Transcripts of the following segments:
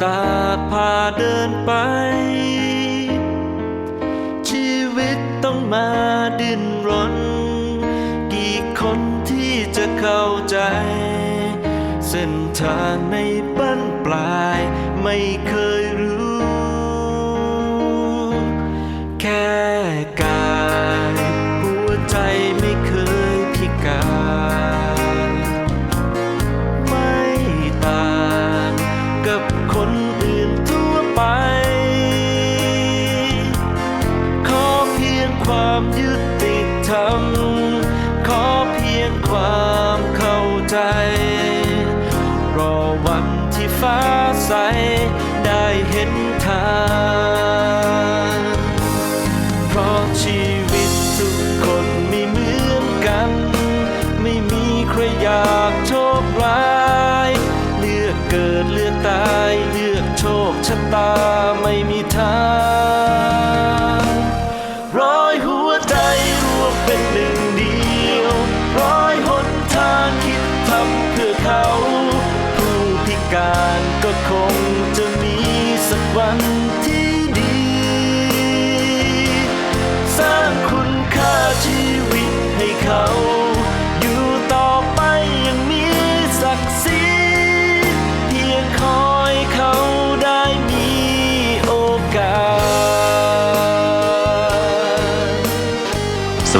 ค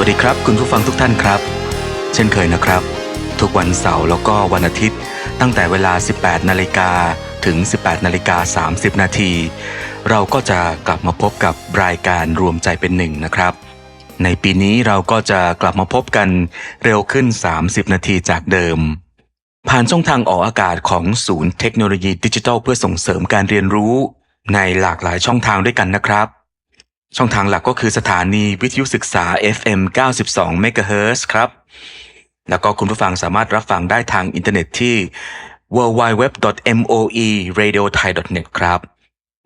วัสดีครับคุณผู้ฟังทุกท่านครับ เช่นเคยนะครับ ทุกวันเสาร์แล้วก็วันอาทิตย์ ตั้งแต่เวลา 18 นาฬิกาถึง 18 นาฬิกา 30 นาที เราก็จะกลับมาพบกับรายการรวมใจเป็นหนึ่งนะครับ ในปีนี้เราก็จะกลับมาพบกันเร็วขึ้น 30 นาทีจากเดิม ผ่านช่องทางออกอากาศของศูนย์เทคโนโลยีดิจิทัลเพื่อส่งเสริมการเรียนรู้ ในหลากหลายช่องทางด้วยกันนะครับ ช่องทางหลักก็คือสถานีวิทยุศึกษา FM 92 MHz ครับ แล้วก็คุณผู้ฟังสามารถรับฟังได้ทางอินเทอร์เน็ตที่ www.moeradiothai.net ครับ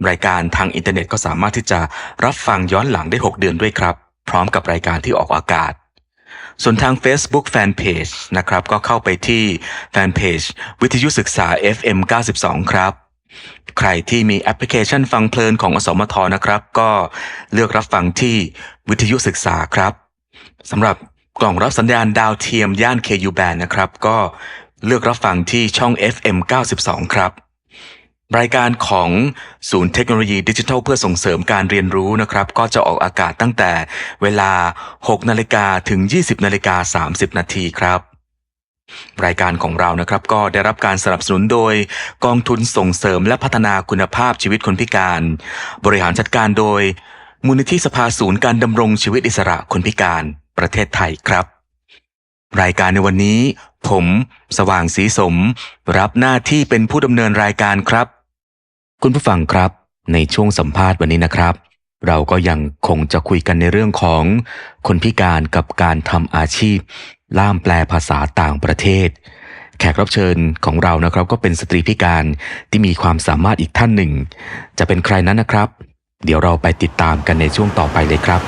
รายการทางอินเทอร์เน็ตก็สามารถที่จะรับฟังย้อนหลังได้ 6 เดือนด้วยครับ พร้อมกับรายการที่ออกอากาศ ส่วนทาง Facebook Fanpage นะครับ ก็เข้าไปที่ Fanpage วิทยุศึกษา FM 92 ครับ ใครที่มีแอปพลิเคชันฟังเพลินของอสมทนะครับ ก็เลือกรับฟังที่วิทยุศึกษาครับสำหรับกล่องรับสัญญาณดาวเทียมย่าน KU band นะครับ ก็เลือกรับฟังที่ช่อง FM 92 ครับ รายการของศูนย์เทคโนโลยีดิจิทัลเพื่อส่งเสริมการเรียนรู้นะครับ ก็จะออกอากาศตั้งแต่เวลา 6 นาฬิกาถึง 20 นาฬิกา 30 นาทีครับ รายการของเรานะครับก็ได้รับการสนับสนุนโดย กองทุนส่งเสริมและพัฒนาคุณภาพชีวิตคนพิการ บริหารจัดการโดย มูลนิธิสภาศูนย์การดำรงชีวิตอิสระคนพิการประเทศไทยครับ รายการในวันนี้ ผม สว่างสีสม รับหน้าที่เป็นผู้ดำเนินรายการครับ คุณผู้ฟังครับ ในช่วงสัมภาษณ์วันนี้นะครับ เราก็ยังคงจะคุยกันในเรื่องของคนพิการกับการทำอาชีพ ล่ามแปลภาษาต่างประเทศ แขกรับเชิญของเรานะครับ ก็เป็นสตรีพิการที่มีความสามารถอีกท่านหนึ่ง จะเป็นใครนั้นนะครับ เดี๋ยวเราไปติดตามกันในช่วงต่อไปเลยครับ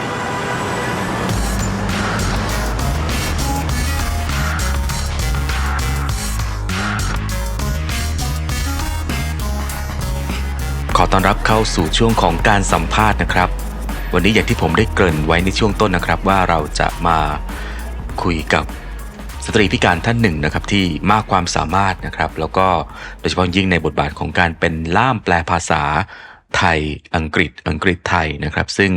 ขอต้อนรับเข้าสู่ช่วงของการสัมภาษณ์นะครับ วันนี้อย่างที่ผมได้เกริ่นไว้ในช่วงต้นนะครับ ว่าเราจะมา คุยกับสตรีพิการท่านหนึ่งนะครับที่มากความสามารถนะครับ แล้วก็โดยเฉพาะยิ่งในบทบาทของการเป็นล่ามแปลภาษาไทยอังกฤษอังกฤษไทยนะครับ ซึ่ง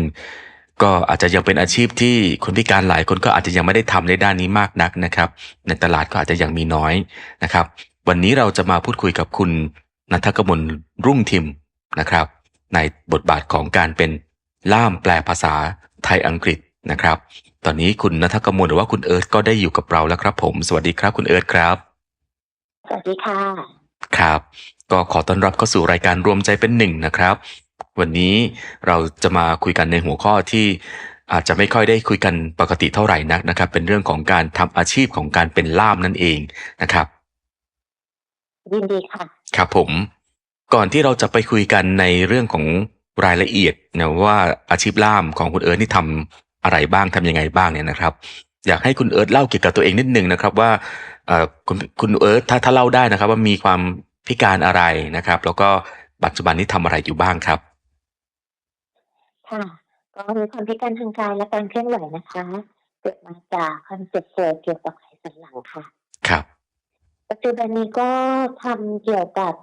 ก็อาจจะยังเป็นอาชีพที่คนพิการหลายคนก็อาจจะยังไม่ได้ทำในด้านนี้มากนักนะครับ ในตลาดก็อาจจะยังมีน้อยนะครับ วันนี้เราจะมาพูดคุยกับคุณนัทกมลรุ่งทิมนะครับ ในบทบาทของการเป็นล่ามแปลภาษาไทยอังกฤษนะครับ ตอนนี้คุณนัทกมลหรือว่าคุณเอิร์ธก็ได้อยู่กับเราแล้วครับ ผม สวัสดีครับ คุณเอิร์ธครับ สวัสดีค่ะ ครับ ก็ขอต้อนรับเข้าสู่รายการรวมใจเป็นหนึ่งนะครับ วันนี้เราจะมาคุยกันในหัวข้อที่อาจจะไม่ค่อยได้คุยกันปกติเท่าไหร่นักนะครับ เป็นเรื่องของการทำอาชีพของการเป็นล่ามนั่นเองนะครับยินดีค่ะ ครับผม ก่อนที่เราจะไปคุยกันในเรื่องของรายละเอียดนะว่าอาชีพล่ามของคุณเอิร์ธนี่ทำ อะไรบ้างทำยังไงบ้างเนี่ยนะครับ อยากให้คุณเอิร์ธเล่าเกี่ยวกับตัวเองนิดนึงนะครับ ว่าเอ่อคุณคุณเอิร์ธถ้าถ้าเล่าได้นะครับ ว่ามีความพิการอะไรนะครับ แล้วก็ปัจจุบันนี้ทำอะไรอยู่บ้างครับค่ะก็มีความพิการทางกายและการเคลื่อนไหวนะคะเกิดมาจากคอนเซ็ปต์ป่วยเกี่ยวกับไขสันหลังค่ะ ครับปัจจุบันนี้ก็ทำเกี่ยวกับ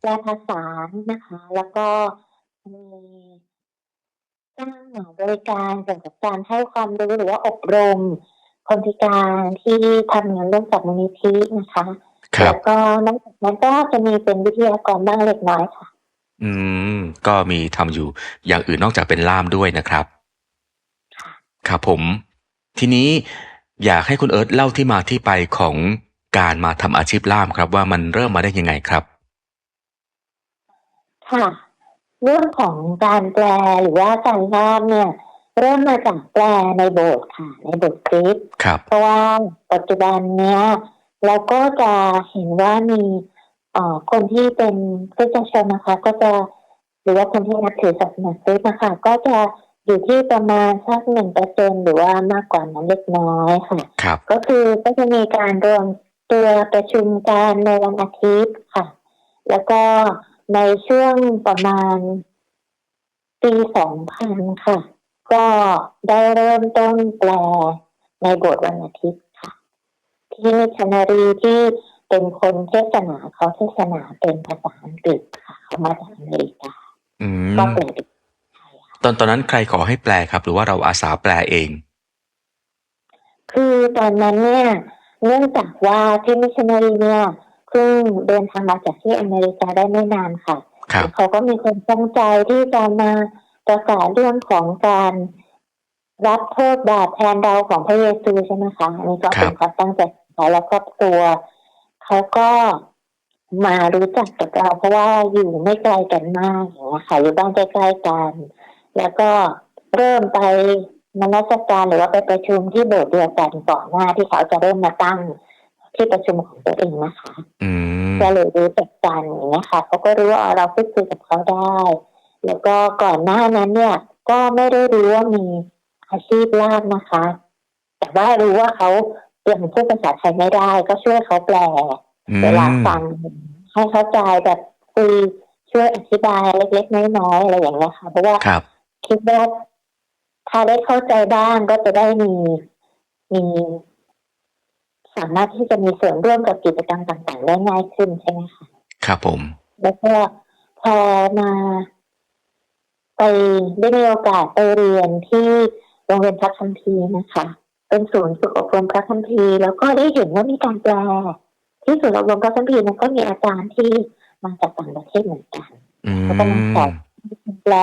แปลภาษานะคะ แล้วก็มี จ้างหมอบริการเกี่ยวกับการให้ความรู้หรือว่าอบรม คนพิการที่ทำงานร่วมกับมูลนิธินะคะครับ แล้วก็นอกจากนั้นก็จะมีเป็นวิทยากรบ้างเล็กน้อยค่ะ อืม ก็มีทำอยู่อย่างอื่นนอกจากเป็นล่ามด้วยนะครับ ครับผม ทีนี้อยากให้คุณเอิร์ธเล่าที่มาที่ไปของการมาทำอาชีพล่ามครับ ว่ามันเริ่มมาได้ยังไงครับ ค่ะ เรื่องของการแปลหรือว่าการงานเนี่ยเริ่มมาจากแปลในโบสถ์ค่ะ ในบทคริสต์ครับเพราะว่าปัจจุบันเนี้ยเราก็จะเห็นว่ามีเอ่อคนที่เป็นคริสเตียนชนนะคะ ก็จะหรือว่าคนที่นับถือศาสนาคริสต์นะคะ ก็จะอยู่ที่ประมาณสักหนึ่งเปอร์เซ็นหรือว่ามากกว่านั้นเล็กน้อยค่ะครับก็คือก็จะมีการรวมตัวประชุมกันในวันอาทิตย์ค่ะ แล้วก็ ในช่วงประมาณปีสองพันค่ะ ก็ได้เริ่มต้นแปลในบทวันอาทิตย์ค่ะ ที่มิชชันนารีที่เป็นคนเทศนาเขาเทศนาเป็นภาษาอังกฤษค่ะเขามาจากอเมริกาอืก็มแปลเป็นไทยค่ะตอนตอนนั้นใครขอให้แปลครับ หรือว่าเราอาสาแปลเอง คือตอนนั้นเนี่ย เนื่องจากว่าที่มิชชันนารีเนี่ย เพิ่งเดินทางมาจากที่อเมริกาได้ไม่นานค่ะครับเขาก็มีความตั้งใจที่จะมาประกาศเรื่องของการรับโทษบาปแทนเราของพระเยซูใช่ไหมคะอันนี้ก็เป็นความตั้งใจของเขาและครอบครัวเขาก็มารู้จักกับเราเพราะว่าอยู่ไม่ไกลกันมากอย่างเงี้ยค่ะอยู่บ้านใกล้ๆกัน แล้วก็เริ่มไปนมัสการหรือว่าไปประชุมที่โบสถ์เดียวกันก่อนหน้าที่เขาจะเริ่มมาตั้ง ที่ประชุมของตัวเองนะคะอืมก็เลยรู้จักกันอย่างเงี้ยค่ะเขาก็รู้ว่าเราพูดคุยกับเขาได้ แล้วก็ก่อนหน้านั้นเนี่ย ก็ไม่ได้รู้ว่ามีอาชีพล่ามนะคะ แต่ว่ารู้ว่าเขาเรียนพูดภาษาไทยไม่ได้ ก็ช่วยเขาแปลอืมเวลาฟังให้เข้าใจแบบคุยช่วยอธิบายเล็กๆน้อยๆอะไรอย่างเงี้ยค่ะเพราะว่าครับคิดว่าถ้าได้เข้าใจบ้างก็จะได้มีมี สามารถที่จะมีส่วนร่วมกับกิจกรรมต่างๆได้ง่ายขึ้นใช่ไหมคะครับผม แล้วก็พอมาไปได้มีโอกาสไปเรียนที่โรงเรียนพระคัมภีร์นะคะ เป็นศูนย์ฝึกอบรมพระคัมภีร์แล้วก็ได้เห็นว่ามีการแปลที่ศูนย์อบรมพระคัมภีร์นั้นก็มีอาจารย์ที่มาจากต่างประเทศเหมือนกันอืมแล้วก็มาสอนแปล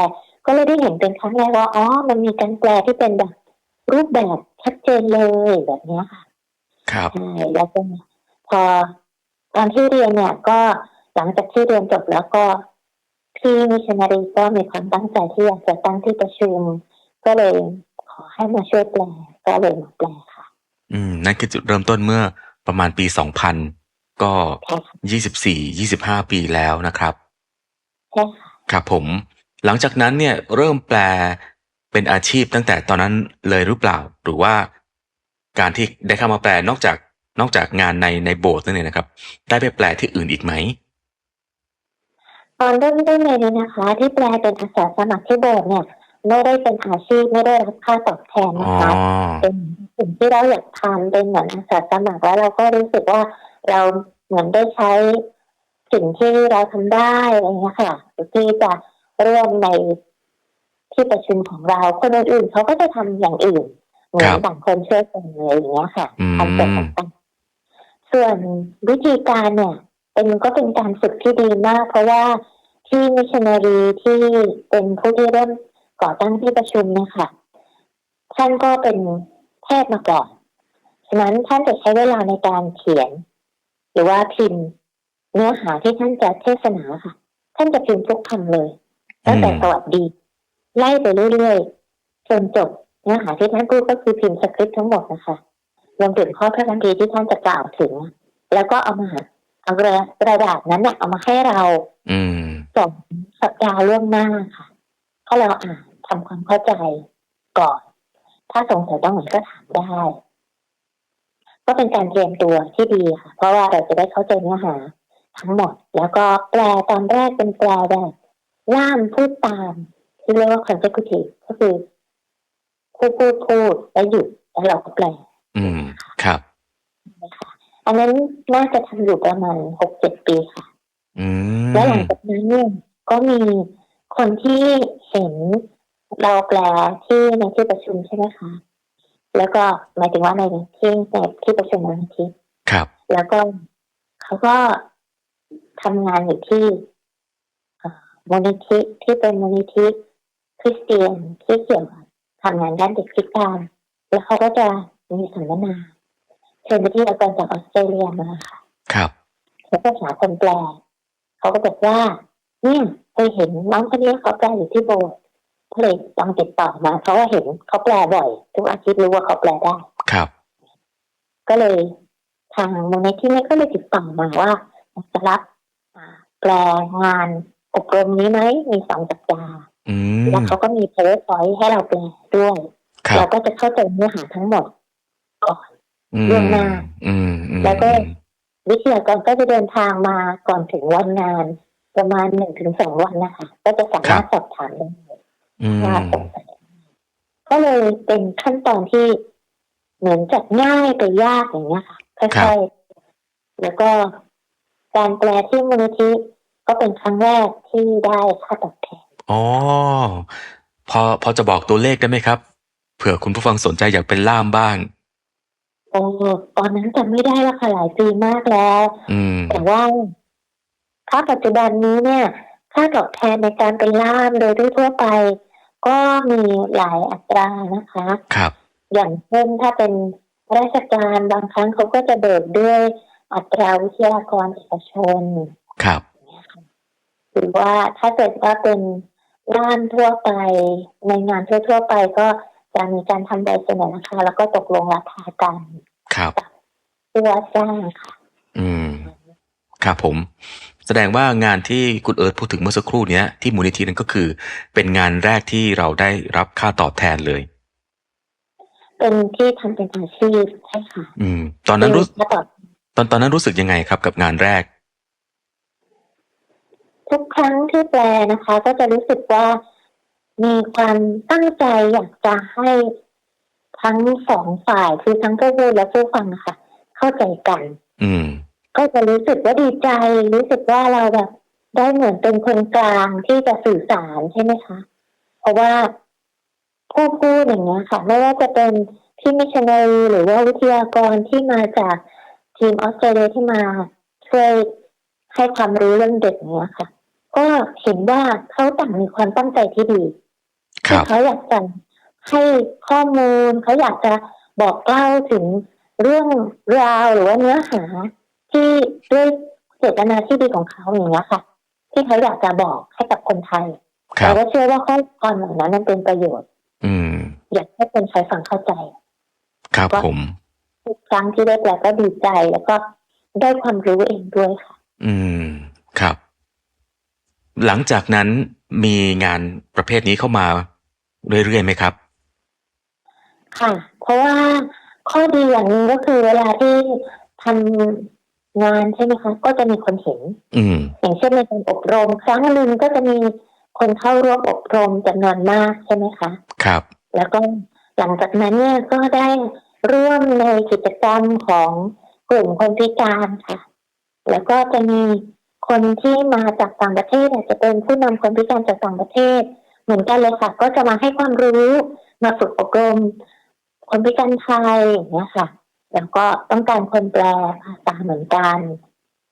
ก็เลยได้เห็นเป็นครั้งแรกว่าอ๋อมันมีการแปลที่เป็นแบบรูปแบบชัดเจนเลยแบบเนี้ยค่ะ ครับใช่แล้วก็พอตอนที่เรียนเนี่ย ก็หลังจากที่เรียนจบแล้วก็พี่มิชชันนารีก็มีความตั้งใจที่อยากจะตั้งที่ประชุม ก็เลยขอให้มาช่วยแปลก็เลยมาแปลค่ะ อืมนั่นคือจุดเริ่มต้นเมื่อประมาณปีสองพันก็ใช่ค่ะยี่สิบสี่ยี่สิบห้าปีแล้วนะครับใช่ค่ะครับผม หลังจากนั้นเนี่ยเริ่มแปลเป็นอาชีพตั้งแต่ตอนนั้นเลยหรือเปล่า หรือว่า การที่ได้เข้ามาแปลนอกจากนอกจากงานในในโบสถ์นั่นเองนะครับ ได้ไปแปลที่อื่นอีกไหมตอนเริ่มต้นเลยนะคะ ที่แปลเป็นอาสาสมัครที่โบสถ์เนี่ย ไม่ได้เป็นอาชีพไม่ได้รับค่าตอบแทนอ๋อนะคะเป็นสิ่งที่เราอยากทำเป็นเหมือนอาสาสมัครแล้วเราก็รู้สึกว่าเราเหมือนได้ใช้สิ่งที่เราทำได้อะไรเงี้ยค่ะที่จะร่วมในที่ประชุมของเราคนอื่นๆเขาก็จะทำอย่างอื่น เหมือนต่างคนช่วยกันเลยอย่างเงี้ยค่ะอืมทำเป็นต่างๆส่วนวิธีการเนี่ยเป็นก็เป็นการฝึกที่ดีมาก เพราะว่าที่มิชชันนารีที่เป็นผู้ที่เริ่มก่อตั้งที่ประชุมเนะคะท่านก็เป็นแพทย์มาก่อนฉะนั้นท่านจะใช้เวลาในการเขียน หรือว่าพิมพ์เนื้อหาที่ท่านจะเทศนาค่ะ ท่านจะพิมพ์ทุกคำเลยตั้งแต่อืมสวัสดี ไล่ไปเรื่อยๆจนจบ เนื้อหาที่ท่านพูดก็คือพิมพ์สคริปต์ทั้งหมดนะคะรวมถึงข้อพระคัมภีร์ที่ท่านจะกล่าวถึง แล้วก็เอามาเอากระดาษนั้นเนี่ยเอามาให้เรา อืมสองสัปดาห์ล่วงหน้าค่ะก็เราอ่านทำความเข้าใจก่อน ถ้าสงสัยต้องไหนก็ถามได้ ก็เป็นการเตรียมตัวที่ดีค่ะ เพราะว่าเราจะได้เข้าใจเนื้อหา ทั้งหมด แล้วก็แปลตอนแรกเป็นแปลแบบล่ามพูดตามที่เรียกว่า consecutive ก็คือ พูดพูดพูดแล้วหยุดแล้วเราก็แปลอืม ครับนะคะอันนั้นน่าจะทำอยู่ประมาณหกเจ็ดปีค่ะ อืมแล้วหลังจากนั้นเนี่ยก็มีคนที่เห็นเราแปลที่ในที่ประชุมใช่ไหมคะ แล้วก็หมายถึงว่าในที่ในที่ประชุมวันอาทิตย์ครับ แล้วก็เขาก็ทำงานอยู่ที่เอ่อมูลนิธิที่เป็นมูลนิธิคริสเตียนที่เกี่ยวกับ ทำงานด้านเด็กพิการแล้วเขาก็จะมีสัมมนาเชิญไปที่อาจารย์จากออสเตรเลียมาค่ะครับแล้วก็หาคนแปลเขาก็บอกว่าเนี่ยเคยเห็นน้องคนนี้เขาแปลอยู่ที่โบสถ์ก็เลยลองติดต่อมาเพราะว่าเห็นเขาแปลบ่อย ทุกอาทิตย์รู้ว่าเขาแปลได้ครับ ก็เลยทางมูลนิธิเนี่ยก็เลยติดต่อมาว่าจะรับอ่าแปลงานอบรมนี้ไหมมีสองสัปดาห์ อืม แล้วเขาก็มี powerpoint ให้เราแปลด้วยครัเราบก็จะเข้าใจเนื้อหาทั้งหมดก่อนอืมล่วงหน้า อืมอืมแล้วก็ วิทยากรก็จะเดินทางมาก่อนถึงวันงาน ประมาณหนึ่งถึงสองวันนะคะ ก็จะสามารถสอบถามได้อืม ว่าสงสัยก็เลยเป็นขั้นตอนที่เหมือนจากง่ายไปยากอย่างเงี้ยค่ะค่อยๆแล้วก็การแปลที่มูลนิธิก็เป็นครั้งแรกที่ได้ค่าตอบแทน อ๋อ พอ พอจะบอกตัวเลขได้ไหมครับ เผื่อคุณผู้ฟังสนใจอยากเป็นล่ามบ้างโอ้ตอนนั้นจำไม่ได้แล้วค่ะ หลายปีมากแล้ว อืมแต่ว่า ถ้าปัจจุบันนี้เนี่ย ค่าตอบแทนในการเป็นล่ามโดยทั่ว ๆ ไป ก็มีหลายอัตรานะคะ ครับ อย่างเช่น ถ้าเป็นราชการ บางครั้งเขาก็จะเบิกด้วยอัตราวิทยากรเอกชน ครับหรือว่าถ้าเกิดว่าเป็น ร่านทั่วไป ในงานทั่วๆไปก็จะมีการทำใบเสนอราคาแล้วก็ตกลงราคากันครับผู้ว่าจ้างค่ะ อืม ครับผม แสดงว่างานที่คุณเอิร์ธพูดถึงเมื่อสักครู่เนี้ยที่มูลนิธินั้นก็คือ เป็นงานแรกที่เราได้รับค่าตอบแทนเลย เป็นที่ทำเป็นอาชีพใช่ค่ะ อืม ตอนนั้นรู้ที่ตอบตอนตอนนั้นรู้สึกยังไงครับกับงานแรก ทุกครั้งที่แปลนะคะ ก็จะรู้สึกว่ามีความตั้งใจอยากจะให้ทั้งสองฝ่ายคือทั้งผู้พูดและผู้ฟังนะคะเข้าใจกัน อืม ก็จะรู้สึกว่าดีใจ รู้สึกว่าเราแบบได้เหมือนเป็นคนกลางที่จะสื่อสารใช่ไหมคะ เพราะว่าผู้พูดอย่างเงี้ยค่ะ ไม่ว่าจะเป็นพี่มิชชันนารีหรือว่าวิทยากรที่มาจากทีมออสเตรเลียที่มาช่วยให้ความรู้เรื่องเด็กเนี้ยค่ะ ก็เห็นว่าเขาต่างมีความตั้งใจที่ดีครัที่บเขาอยากจะให้ข้อมูลเขาอยากจะบอกเล่าถึงเรื่องราวหรือว่าเนื้อหาที่ด้วยเจตนาที่ดีของเขาอย่างเงี้ยค่ะ ที่เขาอยากจะบอกให้กับคนไทยครัเราบก็เชื่อว่าข้อความเหล่านั้นมันเป็นประโยชน์ อืม อยากให้คนไทยฟังเข้าใจ ครับผมทุกครั้งที่ได้แปลก็ดีใจแล้วก็ได้ความรู้เองด้วยค่ะ อืม ครับ หลังจากนั้นมีงานประเภทนี้เข้ามาเรื่อยๆไหมครับ ค่ะ เพราะว่าข้อดีอย่างหนึ่งก็คือเวลาที่ทำงานใช่ไหมคะก็จะมีคนเห็น อืม อย่างเช่นในการอบรม ครั้งหนึ่งก็จะมีคนเข้าร่วมอบรมจำนวนมากใช่ไหมคะ ครับ แล้วก็หลังจากนั้นเนี่ยก็ได้ร่วมในกิจกรรมของกลุ่มคนพิการค่ะ แล้วก็จะมี คนที่มาจากต่างประเทศอาจจะเป็นผู้นำคนพิการจากต่างประเทศ เหมือนกันเลยค่ะ ก็จะมาให้ความรู้มาฝึกอบรม คนพิการไทยอย่างเงี้ยค่ะ แล้วก็ต้องการคนแปลภาษาเหมือนกัน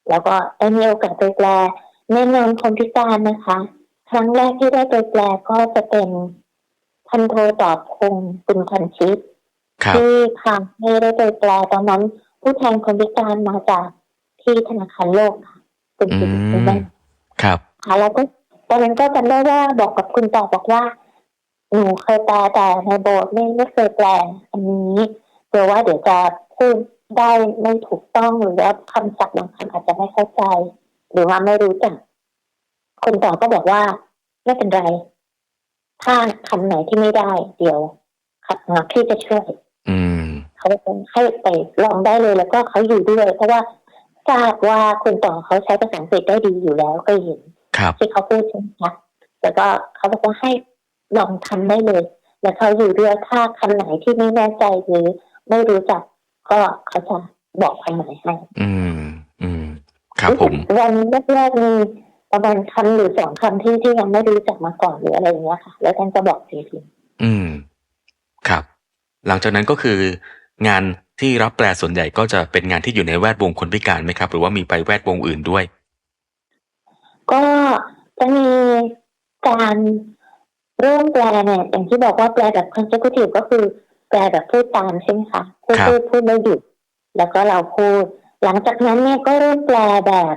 แล้วก็ได้มีโอกาสไปแปลในงานคนพิการนะคะ ครั้งแรกที่ได้ไปแปลก็จะเป็นพันโทตอบคงปุณคันชิตครับที่ทางให้ได้ไปแปลตอนนั้น ผู้แทนคนพิการมาจากที่ธนาคารโลกค่ะ คุณอืสิริมคุณแม่ครับค่ะแล้วก็ตอนนั้นก็จำได้ว่าบอกกับคุณต่อบอกว่า หนูเคยแปลแต่ในโบสถ์ไม่ไม่เคยแปลอันนี้กลัวว่าเดี๋ยวจะพูดได้ไม่ถูกต้องหรือว่าคำศัพท์บางคำอาจจะไม่เข้าใจ หรือว่าไม่รู้จักคุณต่อก็บอกว่าไม่เป็นไร ถ้าคำไหนที่ไม่ได้ เดี๋ยวพี่จะช่วยอืมเขาให้ไปลองได้เลยแล้วก็เขาอยู่ด้วย เพราะว่า ทราบว่าคุณต่อเขาใช้ภาษาอังกฤษได้ดีอยู่แล้วก็เห็นครับที่เขาพูดใช่ไหมคะแล้วก็เขาบอกว่าให้ลองทำได้เลย แล้วเขาอยู่ด้วยถ้าคำไหนที่ไม่แน่ใจหรือไม่รู้จักก็เขาจะบอกความหมายให้อืม อืม ครับผม วันแรกๆมีประมาณคำหรือสองคำที่ที่ยังไม่รู้จักมาก่อนหรืออะไรอย่างเงี้ยค่ะ แล้วท่านจะบอกจริงอืม ครับ หลังจากนั้นก็คืองาน ที่รับแปลส่วนใหญ่ก็จะเป็นงานที่อยู่ในแวดวงคนพิการไหมครับ หรือว่ามีไปแวดวงอื่นด้วยๆก็จะมีการเริ่มแปลเนี่ยอย่างที่บอกว่าแปลแบบ consecutive ก็คือแปลแบบพูดตามใช่ไหมคะพูดครับพูดพูดไม่หยุดแล้วก็เราพูด หลังจากนั้นเนี่ยก็เริ่มแปลแบบ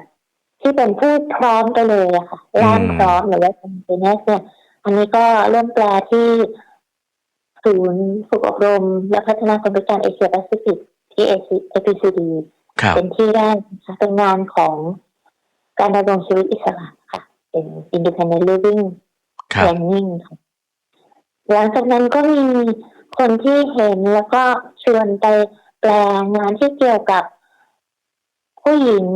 ที่เป็นพูดพร้อมไปเลยอะค่ะร่างพร้อมหรือว่าเป็นเนสเนี่ยอันนี้ก็เริ่มแปลที่ ศูนย์ฝึกอบรม และพัฒนาคนพิการเอเชียแปซิฟิกที่เอพีซีดีครับเป็นที่แรกนะคะเป็นงานของการดำรงชีวิตอิสระค่ะ เป็น independent living ครับ training ค่ะหลังจากนั้นก็มีคนที่เห็นแล้วก็ชวนไปแปลงานที่เกี่ยวกับ ผู้หญิง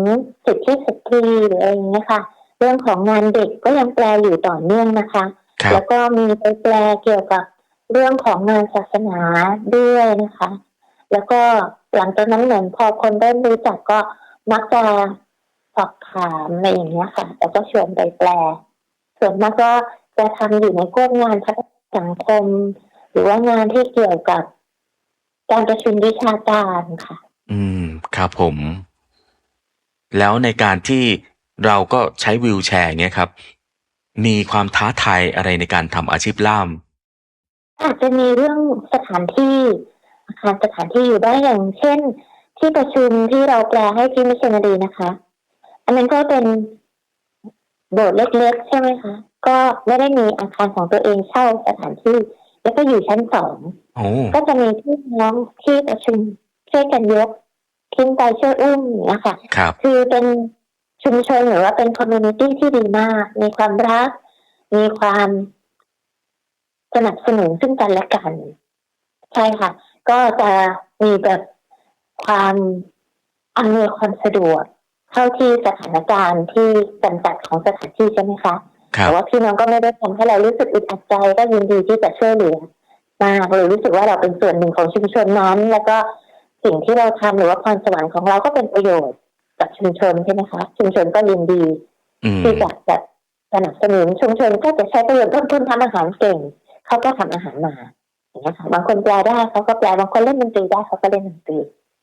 สิทธิสตรีหรืออะไรอย่างเงี้ยค่ะ เรื่องของงานเด็กก็ยังแปลอยู่ต่อเนื่องนะคะครับแล้วก็มีไปแปลเกี่ยวกับ เรื่องของงานศาสนาด้วยนะคะ แล้วก็หลังจากนั้นเหมือนพอคนเริ่มรู้จักก็มักจะสอบถามอะไรอย่างเงี้ยค่ะ แล้วก็ชวนไปแปล ส่วนมากก็จะทำอยู่ในพวกงานพัฒนาสังคม หรือว่างานที่เกี่ยวกับการประชุมวิชาการค่ะ อืม ครับผม แล้วในการที่เราก็ใช้วิวแชร์เงี้ยครับ มีความท้าทายอะไรในการทำอาชีพล่าม อาจจะมีเรื่องสถานที่อาคารสถานที่อยู่ได้อย่างเช่น ที่ประชุมที่เราแปลให้ที่มิชชันนารีนะคะ อันนั้นก็เป็นโบสถ์เล็กๆ ใช่ไหมคะ ก็ไม่ได้มีอาคารของตัวเองเช่าสถานที่ แล้วก็อยู่ชั้นสองโอ้ก็จะมีพี่น้องที่ประชุมช่วยกันยกทิ้งไปช่วยอุ้มอย่างเงี้ยค่ะครับคือเป็นชุมชนหรือว่าเป็นคอมมูนิตี้ที่ดีมาก มีความรัก มีความ สนับสนุนซึ่งกันและกัน ใช่ค่ะ ก็จะมีแบบความอำนวยความสะดวกเท่าที่สถานการณ์ที่จำกัดของสถานที่ใช่ไหมคะครับแต่ว่าพี่น้องก็ไม่ได้ทำให้เรารู้สึกอึดอัดใจก็ยินดีที่จะช่วยเหลือมากเลยรู้สึกว่าเราเป็นส่วนหนึ่งของชุมชนนั้น แล้วก็สิ่งที่เราทำหรือว่าพรสวรรค์ของเราก็เป็นประโยชน์กับชุมชนใช่ไหมคะชุมชนก็ยินดีอืมที่จะแบบสนับสนุนชุมชนก็จะใช้ประโยชน์ต้นทุนทำอาหารเก่ง เขาก็ทำอาหารมาอย่างนี้ยค่ะบางคนแปลได้เขาก็แปลบางคนเล่นดนตรีได้เขาก็เล่นดนตรี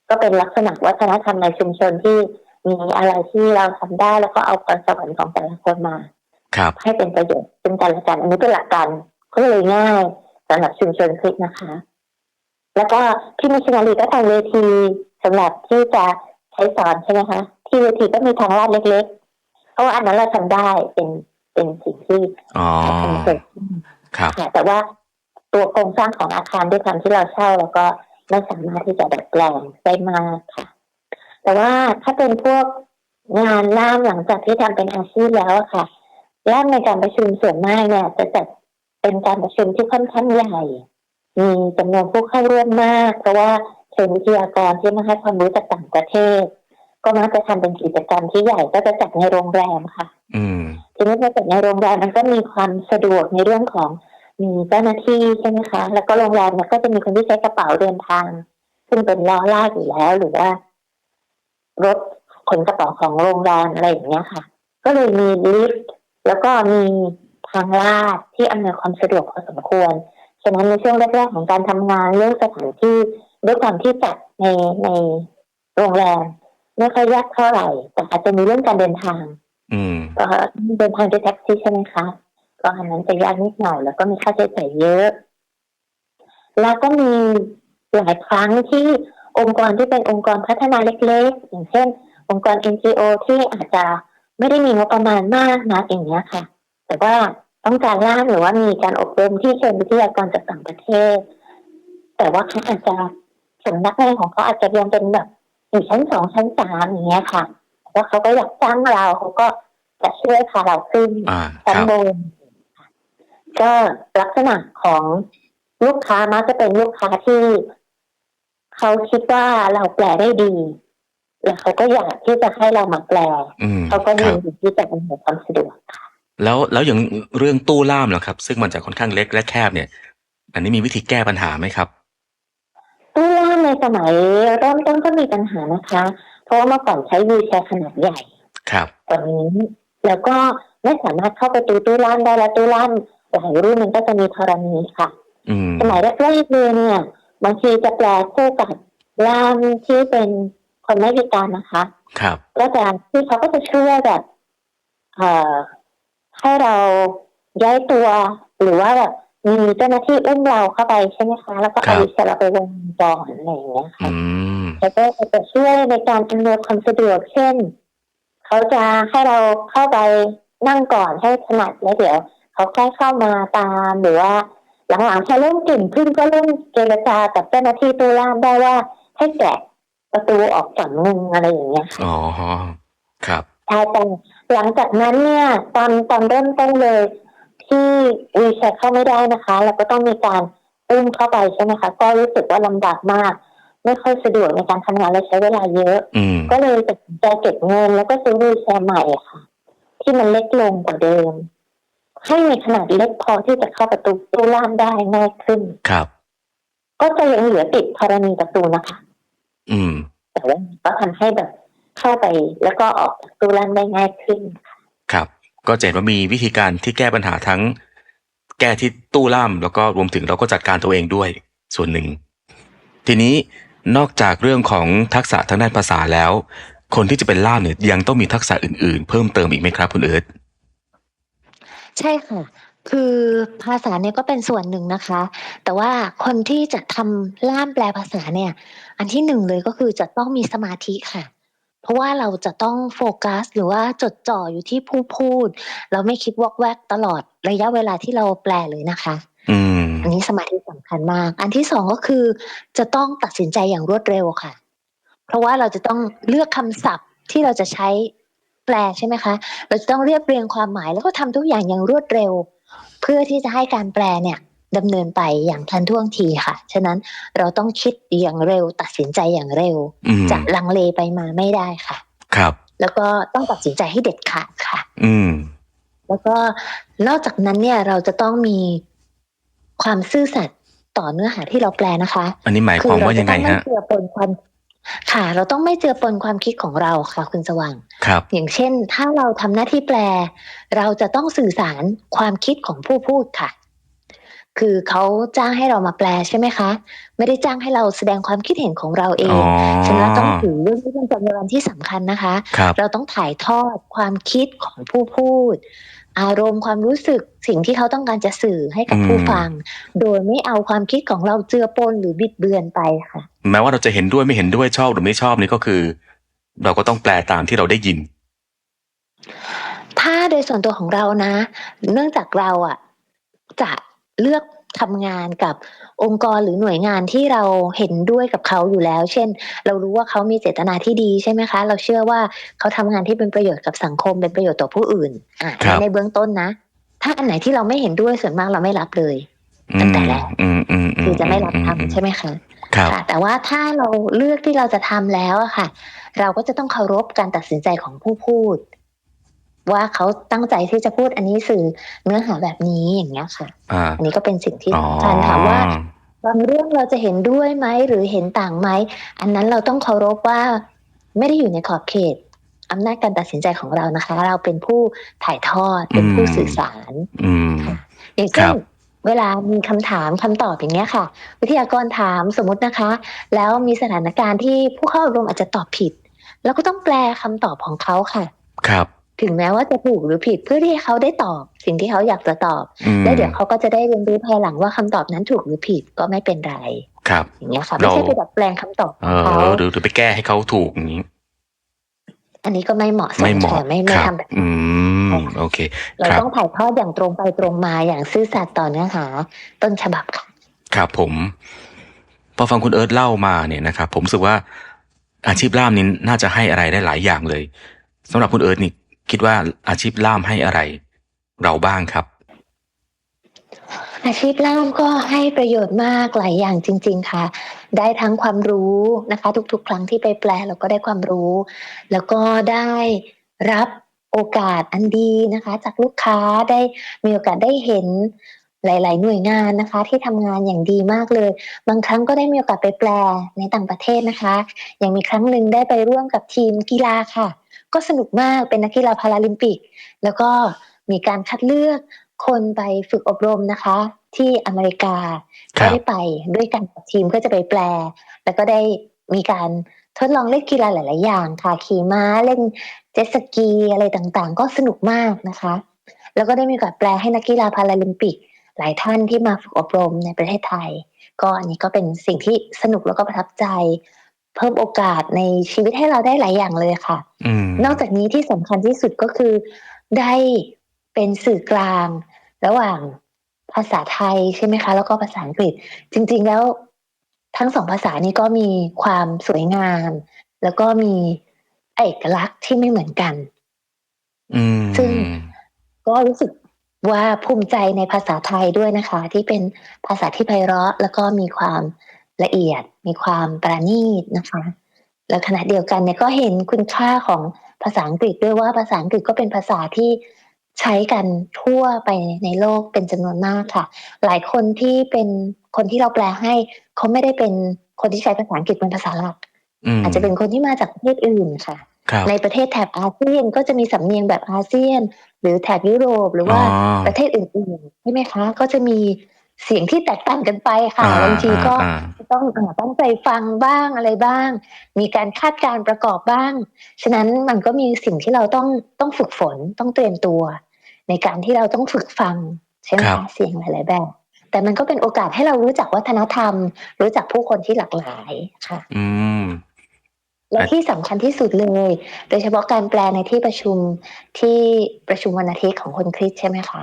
ก็เป็นลักษณะวัฒนธรรมในชุมชนที่มีอะไรที่เราทำได้แล้วก็เอาพรสวรรค์ของแต่ละคนมา ครับ ให้เป็นประโยชน์ซึ่งกันและกันอันนี้เป็นหลักการก็เลยง่ายสำหรับชุมชนคลิกนะคะ แล้วก็ที่มิชชันนารีก็ทำเวทีสำหรับที่จะใช้สอนใช่ไหมคะที่เวทีก็มีทางลาดเล็กๆเพราะว่าอันนั้นเราทำได้เป็นเป็นสิ่งที่อ๋อทำเกิดขึ้น ครับค่ะแต่ว่าตัวโครงสร้างของอาคารด้วยความที่เราเช่า แล้วก็ไม่สามารถที่จะดัดแปลงได้มากค่ะ แต่ว่าถ้าเป็นพวกงานล่ามหลังจากที่ทำเป็นอาชีพแล้วอะค่ะล่ามในการประชุมส่วนมากเนี่ย จะจัดเป็นการประชุมที่ค่อนข้างใหญ่ มีจำนวนผู้เข้าร่วมมาก เพราะว่าเชิญวิทยากรที่มาให้ความรู้จากต่างประเทศ ก็มักจะทำเป็นกิจกรรมที่ใหญ่ก็จะจัดในโรงแรมค่ะ อืมทีนี้พอจัดในโรงแรมมันก็มีความสะดวกในเรื่องของมีเจ้าหน้าที่ใช่ไหมคะ แล้วก็โรงแรมเนี่ยก็จะมีคนที่ใช้กระเป๋าเดินทาง ซึ่งเป็นล้อลากอยู่แล้วหรือว่ารถขนกระเป๋าของโรงแรมอะไรอย่างเงี้ยค่ะ ก็เลยมีลิฟต์แล้วก็มีทางลาดที่อำนวยความสะดวกพอสมควร ฉะนั้นในช่วงแรกๆของการทำงานเรื่องสถานที่ด้วยความที่จัดในในโรงแรม ไม่ค่อยยากเท่าไหร่ แต่อาจจะมีเรื่องการเดินทาง อืมก็เดินทางด้วยแท็กซี่ใช่ไหมคะก็อันนั้นจะยากนิดหน่อยแล้วก็มีค่าใช้จ่ายเยอะ แล้วก็มีหลายครั้งที่องค์กรที่เป็นองค์กรพัฒนาเล็กๆ อย่างเช่น องค์กร NGO ที่อาจจะไม่ได้มีงบประมาณมากนะอย่างเงี้ยค่ะ แต่ว่าต้องการล่ามหรือว่ามีการอบรมที่เชิญวิทยากรจากต่างประเทศ แต่ว่าเขาอาจจะสำนักงานของเขาอาจจะยังเป็นแบบ อยู่ชั้นสองชั้นสามอย่างเงี้ยค่ะแล้วเขาก็อยากจ้างเราเขาก็จะช่วยพาเราขึ้นอ่าคชั้นรับบนก็ลักษณะของลูกค้ามักจะเป็นลูกค้าที่เขาคิดว่าเราแปลได้ดี แล้วเขาก็อยากที่จะให้เรามาแปลอืมเขาก็คยิรันบดีที่จะอำนวยความสะดวกค่ะแล้วแล้วอย่างเรื่องตู้ล่ามเหรอครับ ซึ่งมันจะค่อนข้างเล็กและแคบเนี่ย อันนี้มีวิธีแก้ปัญหาไหมครับตู้ล่าม ในสมัยเริ่มต้นก็มีปัญหานะคะ เพราะว่าเมื่อก่อนใช้วีลแชร์ขนาดใหญ่ครับกว่านี้ แล้วก็ไม่สามารถเข้าไปตู้ตู้ล่ามได้แล้วตู้ล่ามหลายรุ่นมันก็จะมีธรณีค่ะอืมสมัยแรกๆเลยเนี่ย บางทีจะแปลคู่กับล่ามที่เป็นคนไม่พิการนะคะ ครับก็จะที่เขาก็จะช่วยแบบเอ่อให้เราย้ายตัวหรือว่าแบบ มีเจ้าหน้าที่อุ้มเราเข้าไปใช่ไหมคะ แล้วก็ครัเอาบวิชาเราไปวงจรอะไรอย่างเงี้ยค่ะอืมแล้วก็จะช่วยในการอำนวยความสะดวกเช่น เขาจะให้เราเข้าไปนั่งก่อนให้ถนัดแล้วเดี๋ยวเขาค่อยเข้ามาตามหรือว่าหลังๆพอเริ่มเก่งขึ้นก็เริ่มเจรจากับเจ้าหน้าที่ตู้ล่ามได้ว่าให้แกะประตูออกฝั่งหนึ่งอะไรอย่างเงี้ยค่ะอ๋อครับใช่แต่หลังจากนั้นเนี่ย ตอนตอนเริ่มต้นเลย ที่วีแชร์เข้าไม่ได้นะคะ เราก็ต้องมีการอุ้มเข้าไปใช่ไหมคะก็รู้สึกว่าลำบากมาก ไม่ค่อยสะดวกในการทำงานและใช้เวลาเยอะอืมก็เลยตัดสินใจเก็บเงิน แล้วก็ซื้อวีลแชร์ใหม่ค่ะ ที่มันเล็กลงกว่าเดิม ให้มีขนาดเล็กพอที่จะเข้าประตูตู้ล่ามได้ง่ายขึ้นครับ ก็จะยังเหลือติดธรณีประตูนะคะ อืม แต่ว่าก็ทำให้แบบเข้าไปแล้วก็ออกจากตู้ล่ามได้ง่ายขึ้นครับ ก็จะเห็นว่ามีวิธีการที่แก้ปัญหาทั้ง แก้ที่ตู้ล่ามแล้วก็รวมถึงเราก็จัดการตัวเองด้วยส่วนหนึ่ง ทีนี้นอกจากเรื่องของทักษะทางด้านภาษาแล้ว คนที่จะเป็นล่ามเนี่ยยังต้องมีทักษะอื่น ๆ เพิ่มเติมอีกไหมครับคุณเอิร์ธใช่ค่ะคือภาษาเนี่ยก็เป็นส่วนหนึ่งนะคะ แต่ว่าคนที่จะทำล่ามแปลภาษาเนี่ย อันที่หนึ่งเลยก็คือจะต้องมีสมาธิค่ะ เพราะว่าเราจะต้องโฟกัส หรือว่าจดจ่ออยู่ที่ผู้พูด เราไม่คิดวอกแวกตลอดระยะเวลาที่เราแปลเลยนะคะอืมอันนี้สมาธิสำคัญมาก อันที่สองก็คือ จะต้องตัดสินใจอย่างรวดเร็วค่ะ เพราะว่าเราจะต้องเลือกคำศัพท์ที่เราจะใช้แปลใช่ไหมคะ เราจะต้องเรียบเรียงความหมายแล้วก็ทำทุกอย่างอย่างรวดเร็ว เพื่อที่จะให้การแปลเนี่ย ดำเนินไปอย่างทันท่วงทีค่ะ ฉะนั้นเราต้องคิดอย่างเร็วตัดสินใจอย่างเร็วอืมจะลังเลไปมาไม่ได้ค่ะ ครับ แล้วก็ต้องตัดสินใจให้เด็ดขาดค่ะ อืม แล้วก็นอกจากนั้นเนี่ยเราจะต้องมีความซื่อสัตย์ต่อเนื้อหาที่เราแปลนะคะ อันนี้หมายความว่ายังไงคือเราจะต้องไม่ฮะเจือปนความค่ะ เราต้องไม่เจือปนความคิดของเราค่ะ คุณสว่าง ครับ อย่างเช่น ถ้าเราทำหน้าที่แปล เราจะต้องสื่อสารความคิดของผู้พูดค่ะ คือเขาจ้างให้เรามาแปลใช่ไหมคะ ไม่ได้จ้างให้เราแสดงความคิดเห็นของเราเออ๋งอฉะนั้นต้องถือเรื่องนี้เป็นจำนวนที่สำคัญนะคะครับเราต้องถ่ายทอดความคิดของผู้พูด อารมณ์ความรู้สึกสิ่งที่เขาต้องการจะสื่อให้กับอืมผู้ฟัง โดยไม่เอาความคิดของเราเจือปนหรือบิดเบือนไปค่ะ แม้ว่าเราจะเห็นด้วยไม่เห็นด้วยชอบหรือไม่ชอบนี่ก็คือ เราก็ต้องแปลตามที่เราได้ยิน ถ้าโดยส่วนตัวของเรานะ เนื่องจากเราอะจะ เลือกทำงานกับองค์กรหรือหน่วยงานที่เราเห็นด้วยกับเขาอยู่แล้ว เช่น เรารู้ว่าเขามีเจตนาที่ดีใช่ไหมคะ เราเชื่อว่าเขาทำงานที่เป็นประโยชน์กับสังคมเป็นประโยชน์ต่อผู้อื่นอะครับในเบื้องต้นนะ ถ้าอันไหนที่เราไม่เห็นด้วยส่วนมากเราไม่รับเลยตั้งแต่แรกอืมอืมอืมคือจะไม่รับอืทำใช่ไหมคะครับค่ะแต่ว่าถ้าเราเลือกที่เราจะทำแล้วอะค่ะ เราก็จะต้องเคารพการตัดสินใจของผู้พูด ว่าเขาตั้งใจที่จะพูดอันนี้สื่อเนื้อหาแบบนี้อย่างเงี้ยค่ะอ่าอันนี้ก็เป็นสิ่งที่อ๋อสำคัญถามว่าบางเรื่องเราจะเห็นด้วยไหมหรือเห็นต่างไหมอันนั้นเราต้องเคารพว่าไม่ได้อยู่ในขอบเขตอำนาจการตัดสินใจของเรานะคะ เราเป็นผู้ถ่ายทอดเป็นผู้สื่อสารอืมอย่างเช่คนรับเวลามีคำถามคำตอบอย่างเงี้ยค่ะ วิทยากรถามสมมตินะคะ แล้วมีสถานการณ์ที่ผู้เข้าอบรมอาจจะตอบผิด แล้วก็ต้องแปลคำตอบของเขาค่ะ ครับ ถึงแม้ว่าจะถูกหรือผิดเพื่อที่ให้เขาได้ตอบสิ่งที่เขาอยากจะตอบอืมแล้วเดี๋ยวเขาก็จะได้เรียนรู้ภายหลังว่าคำตอบนั้นถูกหรือผิดก็ไม่เป็นไรครับ อย่างเงี้ยค่ะเราไม่ใช่ไปดัดแปลงคำตอบขเอองเขาอหรือหรือไปแก้ให้เขาถูกอย่างนี้ อันนี้ก็ไม่เหมาะสมไม่เหมาะค่ะไม่ไม่ครับทำแบบอืนั้นมโอเค เราครับต้องถ่ายทอดอย่างตรงไปตรงมาอย่างซื่อสัตย์ต่อเนื้อหาต้นฉบับค่ะครับผมพอฟังคุณเอิร์ธเล่ามาเนี่ยนะครับผมรู้สึกว่าอาชีพล่ามนี้น่าจะให้อะไรได้หลายอย่างเลยสำหรับคุณเอิร์ธนี่ คิดว่าอาชีพล่ามให้อะไร เราบ้างครับ อาชีพล่ามก็ให้ประโยชน์มากหลายอย่างจริง ๆ ค่ะ ได้ทั้งความรู้นะคะ ทุก ๆ ครั้งที่ไปแปลเราก็ได้ความรู้ แล้วก็ได้รับโอกาสอันดีนะคะ จากลูกค้าได้มีโอกาสได้เห็นหลาย ๆ หน่วยงานนะคะ ที่ทำงานอย่างดีมากเลย บางครั้งก็ได้มีโอกาสไปแปลในต่างประเทศนะคะ อย่างมีครั้งหนึ่งได้ไปร่วมกับทีมกีฬาค่ะ ก็สนุกมากเป็นนักกีฬาพาราลิมปิก แล้วก็มีการคัดเลือกคนไปฝึกอบรมนะคะ ที่อเมริกาครัก็บได้ไปด้วยกันกับทีมก็จะไปแปล แล้วก็ได้มีการทดลองเล่นกีฬาหลาย ๆ อย่างค่ะขี่ม้าเล่นเจ็ตสกีอะไรต่างๆ ก็สนุกมากนะคะ แล้วก็ได้มีโอกาสแปลให้นักกีฬาพาราลิมปิก หลายท่านที่มาฝึกอบรมในประเทศไทย ก็อันนี้ก็เป็นสิ่งที่สนุกแล้วก็ประทับใจ เพิ่มโอกาสในชีวิตให้เราได้หลายอย่างเลยค่ะอืมนอกจากนี้ที่สำคัญที่สุดก็คือได้เป็นสื่อกลาง ระหว่างภาษาไทยใช่ไหมคะ แล้วก็ภาษาอังกฤษ จริง ๆ แล้วทั้งสองภาษานี้ก็มีความสวยงาม แล้วก็มีเอกลักษณ์ที่ไม่เหมือนกันอืมซึ่งก็รู้สึกว่าภูมิใจในภาษาไทยด้วยนะคะ ที่เป็นภาษาที่ไพเราะ แล้วก็มีความ ละเอียด มีความประณีตนะคะ แล้วขณะเดียวกันเนี่ยก็เห็นคุณค่าของภาษาอังกฤษด้วยว่าภาษาอังกฤษก็เป็นภาษาที่ใช้กันทั่วไปในโลกเป็นจำนวนมากค่ะ หลายคนที่เป็นคนที่เราแปลให้เขาไม่ได้เป็นคนที่ใช้ภาษาอังกฤษเป็นภาษาหลักมอาจจะเป็นคนที่มาจากประเทศอื่นค่ะครับในประเทศแถบอาเซียนก็จะมีสำเนียงแบบอาเซียน หรือแถบยุโรปหรือว่าอ๋อประเทศอื่นๆใช่ไหมคะ ก็จะมี เสียงที่แตกต่างกันไปค่ะอ่าบางทีก็อ่าต้องอ่าต้องใจฟังบ้างอะไรบ้าง มีการคาดการณ์ประกอบบ้าง ฉะนั้นมันก็มีสิ่งที่เราต้องต้องฝึกฝนต้องเตรียมตัว ในการที่เราต้องฝึกฟังใช่ไหมครัคะบเสียงหลายๆแบบแต่มันก็เป็นโอกาสให้เรารู้จักวัฒนธรรม รู้จักผู้คนที่หลากหลายค่ะ อืมและอะที่สำคัญที่สุดเลย โดยเฉพาะการแปลในที่ประชุมที่ประชุมวันอาทิตย์ของคนคริสต์ใช่ไหมคะ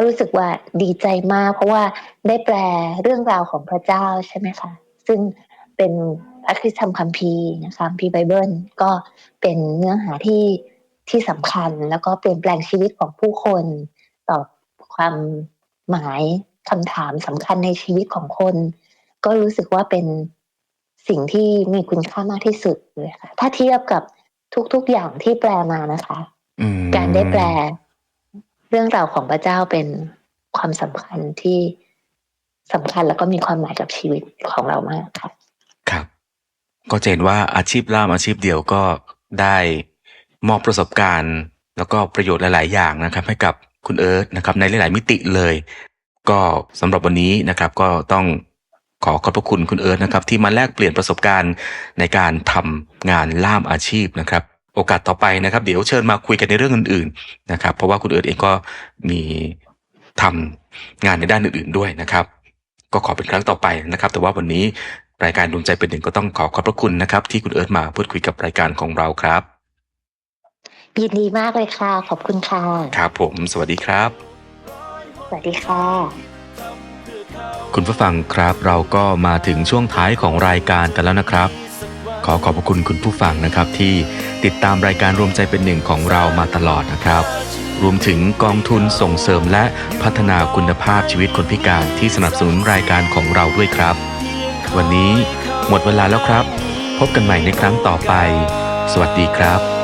ก็รู้สึกว่าดีใจมาก เพราะว่าได้แปลเรื่องราวของพระเจ้าใช่ไหมคะ ซึ่งเป็นพระคริสตธรรมคัมภีร์นะคะคัมภีร์ไบเบิลก็เป็นเนื้อหาที่ที่สำคัญ แล้วก็เปลี่ยนแปลงชีวิตของผู้คนตอบความหมายคำถามสำคัญในชีวิตของคน ก็รู้สึกว่าเป็นสิ่งที่มีคุณค่ามากที่สุดเลยค่ะ ถ้าเทียบกับทุกๆอย่างที่แปลมานะคะอืมการได้แปล เรื่องราวของพระเจ้าเป็นความสำคัญที่สำคัญแล้วก็มีความหมายกับชีวิตของเรามากค่ะครับ ก็เห็นว่าอาชีพล่ามอาชีพเดียวก็ได้มอบประสบการณ์ แล้วก็ประโยชน์หลาย ๆ อย่างนะครับ ให้กับคุณเอิร์ธนะครับ ในหลาย ๆ มิติเลย ก็สำหรับวันนี้นะครับ ก็ต้องขอขอบพระคุณคุณเอิร์ธนะครับ ที่มาแลกเปลี่ยนประสบการณ์ในการทำงานล่ามอาชีพนะครับ โอกาสต่อไปนะครับ เดี๋ยวเชิญมาคุยกันในเรื่องอื่นๆนะครับ เพราะว่าคุณเอิร์ธเองก็มีทำงานในด้านอื่น ๆด้วยนะครับ ก็ขอเป็นครั้งต่อไปนะครับ แต่ว่าวันนี้รายการดวงใจเป็นหนึ่งก็ต้องขอขอบพระคุณนะครับ ที่คุณเอิร์ธมาพูดคุยกับรายการของเราครับยินดีมากเลยค่ะ ขอบคุณค่ะครับผม สวัสดีครับ สวัสดีค่ะคุณผู้ฟังครับเราก็มาถึงช่วงท้ายของรายการกันแล้วนะครับ ขอขอบพระคุณคุณผู้ฟังนะครับที่ติดตามรายการรวมใจเป็นหนึ่งของเรามาตลอดนะครับ รวมถึงกองทุนส่งเสริมและพัฒนาคุณภาพชีวิตคนพิการที่สนับสนุนรายการของเราด้วยครับ วันนี้หมดเวลาแล้วครับ พบกันใหม่ในครั้งต่อไป สวัสดีครับ